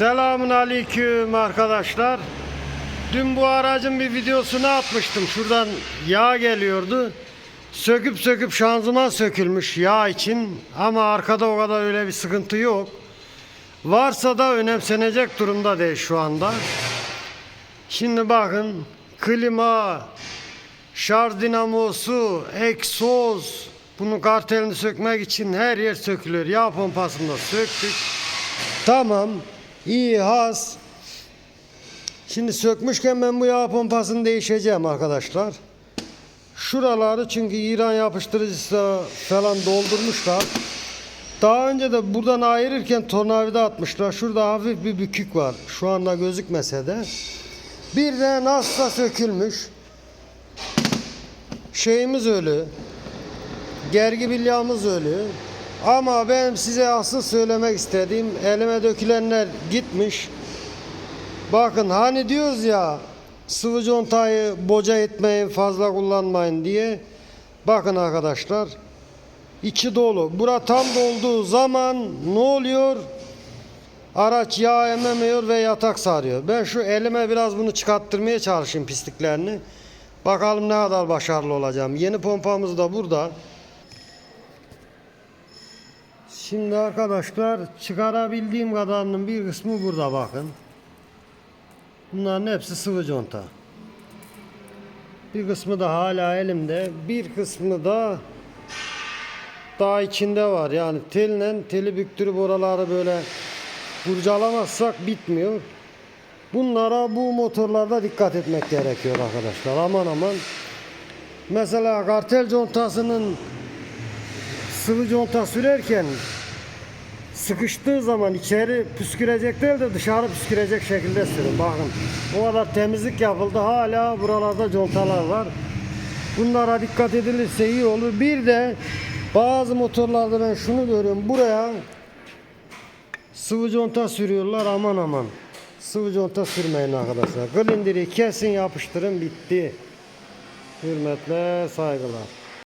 Selamun aleyküm arkadaşlar. Dün bu aracın bir videosunu atmıştım. Şuradan yağ geliyordu. Söküp söküp şanzıman sökülmüş yağ için. Ama arkada o kadar öyle bir sıkıntı yok. Varsa da önemsenecek durumda değil şu anda. Şimdi bakın klima, şarj dinamosu, egzoz, bunun kartelini sökmek için her yer sökülür. Yağ pompasında söktük. Tamam. İyi has. Şimdi sökmüşken ben bu yağ pompasını değişeceğim arkadaşlar. Şuraları çünkü İran yapıştırıcısı falan doldurmuşlar. Daha önce de buradan ayırırken tornavida atmışlar. Şurada hafif bir bükük var. Şu anda gözükmese de. Bir de nasla sökülmüş. Şeyimiz ölü. Gergi bilyamız ölü. Ama ben size asıl söylemek istediğim elime dökülenler gitmiş. Bakın hani diyoruz ya sıvı contayı boca etmeyin fazla kullanmayın diye. Bakın arkadaşlar içi dolu. Bura tam dolduğu zaman ne oluyor? Araç yağ ememiyor ve yatak sarıyor. Ben şu elime biraz bunu çıkarttırmaya çalışayım pisliklerini. Bakalım ne kadar başarılı olacağım. Yeni pompamız da burada. Şimdi arkadaşlar çıkarabildiğim kadarının bir kısmı burada bakın. Bunların hepsi sıvı conta. Bir kısmı da hala elimde. Bir kısmı da daha içinde var. Yani telle teli büktürüp oraları böyle kurcalamazsak bitmiyor. Bunlara bu motorlarda dikkat etmek gerekiyor arkadaşlar. Aman aman. Mesela kartel contasının sıvı conta sürerken sıkıştığı zaman içeri püskürecek değil de dışarı püskürecek şekilde sürün. Bakın o kadar temizlik yapıldı. Hala buralarda contalar var. Bunlara dikkat edilirse iyi olur. Bir de bazı motorlarda ben şunu görüyorum. Buraya sıvı conta sürüyorlar. Aman aman. Sıvı conta sürmeyin arkadaşlar. Glindiri kesin yapıştırın bitti. Hürmetle saygılar.